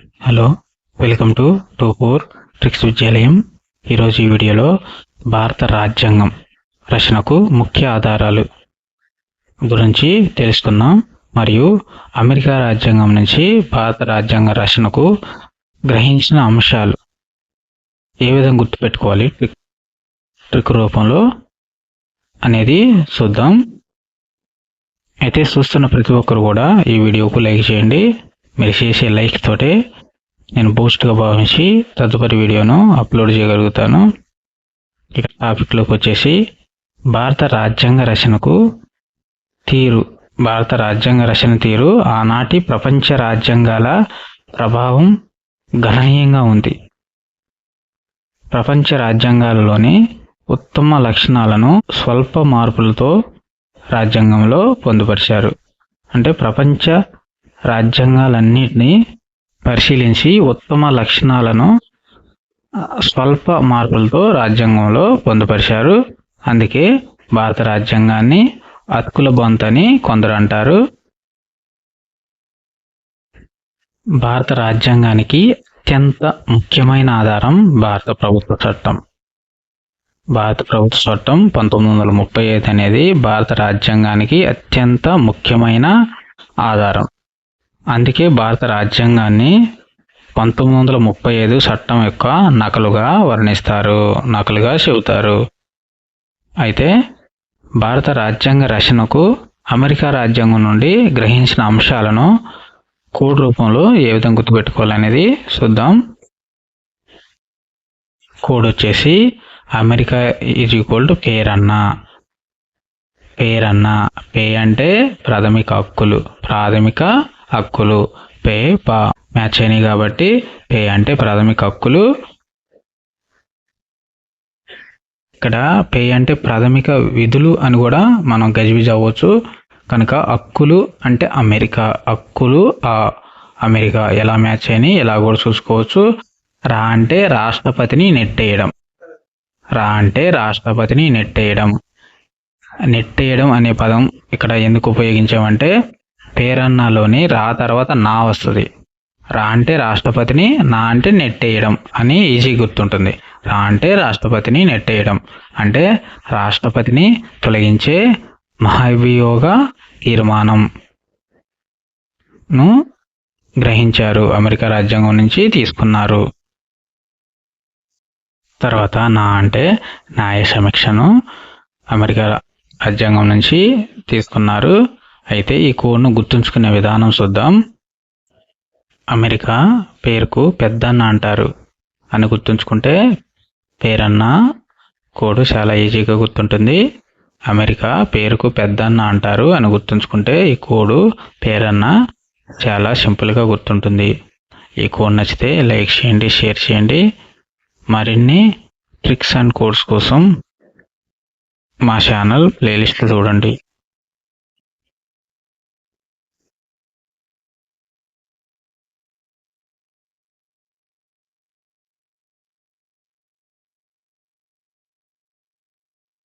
Hello welcome to two four tricks విద్యాలయం. ఈరోజు ఈ వీడియోలో భారత రాజ్యాంగం రచనకు ముఖ్య ఆధారాలు గురించి తెలుసుకుందాం. మరియు అమెరికా రాజ్యాంగం నుంచి భారత రాజ్యాంగ రచనకు గ్రహించిన అంశాలు ఏ విధంగా గుర్తుపెట్టుకోవాలి? ట్రిక్ ట్రిక్ రూపంలో అనేది చూద్దాం. అయితే చూస్తున్న ప్రతి ఒక్కరు కూడా ఈ వీడియోకు లైక్ చేయండి. మీరు చేసే లైక్ తోటే నేను బూస్ట్గా భావించి తదుపరి వీడియోను అప్లోడ్ చేయగలుగుతాను. ఇక టాపిక్లోకి వచ్చేసి భారత రాజ్యాంగ రచనకు తీరు. భారత రాజ్యాంగ రచన తీరు ఆనాటి ప్రపంచ రాజ్యాంగాల ప్రభావం గణనీయంగా ఉంది. ప్రపంచ రాజ్యాంగాలలోని ఉత్తమ లక్షణాలను స్వల్ప మార్పులతో రాజ్యాంగంలో పొందుపరిచారు. అంటే ప్రపంచ రాజ్యాంగాలన్నింటినీ పరిశీలించి ఉత్తమ లక్షణాలను స్వల్ప మార్పులతో రాజ్యాంగంలో పొందుపరిచారు. అందుకే భారత రాజ్యాంగాన్ని హక్కుల బొంత అని కొందరు అంటారు. భారత రాజ్యాంగానికి అత్యంత ముఖ్యమైన ఆధారం భారత ప్రభుత్వ చట్టం. భారత ప్రభుత్వ చట్టం పంతొమ్మిది వందల ముప్పై ఐదు అనేది భారత రాజ్యాంగానికి అత్యంత ముఖ్యమైన ఆధారం. అందుకే భారత రాజ్యాంగాన్ని పంతొమ్మిది వందల ముప్పై ఐదు చట్టం యొక్క నకలుగా వర్ణిస్తారు నకలుగా చెబుతారు. అయితే భారత రాజ్యాంగ రచనకు అమెరికా రాజ్యాంగం నుండి గ్రహించిన అంశాలను కోడ్ రూపంలో ఏ విధంగా గుర్తుపెట్టుకోవాలనేది చూద్దాం. కోడ్ వచ్చేసి అమెరికా ఈజ్ ఈక్వల్ టు పేరన్న పేరన్న పే అంటే ప్రాథమిక హక్కులు. ప్రాథమిక హక్కులు. పే పా. మ్యాచ్ అయినాయి కాబట్టి పే అంటే ప్రాథమిక హక్కులు. ఇక్కడ పే అంటే ప్రాథమిక విధులు అని కూడా మనం గజిబిజ్ అవ్వచ్చు. కనుక హక్కులు అంటే అమెరికా. హక్కులు ఆ అమెరికా. ఎలా మ్యాచ్ అయినాయి ఎలా కూడా చూసుకోవచ్చు. రా అంటే రాష్ట్రపతిని నెట్టేయడం. రా అంటే రాష్ట్రపతిని నెట్టేయడం. నెట్టేయడం అనే పదం ఇక్కడ ఎందుకు ఉపయోగించామంటే పేరన్నాలోని రా తర్వాత నా వస్తుంది. రా అంటే రాష్ట్రపతిని నా అంటే నెట్టేయడం అని ఈజీ గుర్తుంటుంది. రా అంటే రాష్ట్రపతిని నెట్టేయడం. అంటే రాష్ట్రపతిని తొలగించే మహాభియోగ తీర్మానం ను గ్రహించారు. అమెరికా రాజ్యాంగం నుంచి తీసుకున్నారు. తర్వాత నా అంటే న్యాయ సమీక్షను అమెరికా రాజ్యాంగం నుంచి తీసుకున్నారు. అయితే ఈ కోడ్ను గుర్తుంచుకునే విధానం చూద్దాం. అమెరికా పేరుకు పెద్దన్న అంటారు. అని గుర్తుంచుకుంటే పేరన్న కోడ్ చాలా ఈజీగా గుర్తుంటుంది. అమెరికా పేరుకు పెద్దన్న అంటారు అని గుర్తుంచుకుంటే ఈ కోడ్ పేరన్న చాలా సింపుల్గా గుర్తుంటుంది. ఈ కోడ్ నచ్చితే లైక్ చేయండి షేర్ చేయండి. మరిన్ని ట్రిక్స్ అండ్ కోడ్స్ కోసం మా ఛానల్ ప్లేలిస్ట్లు చూడండి.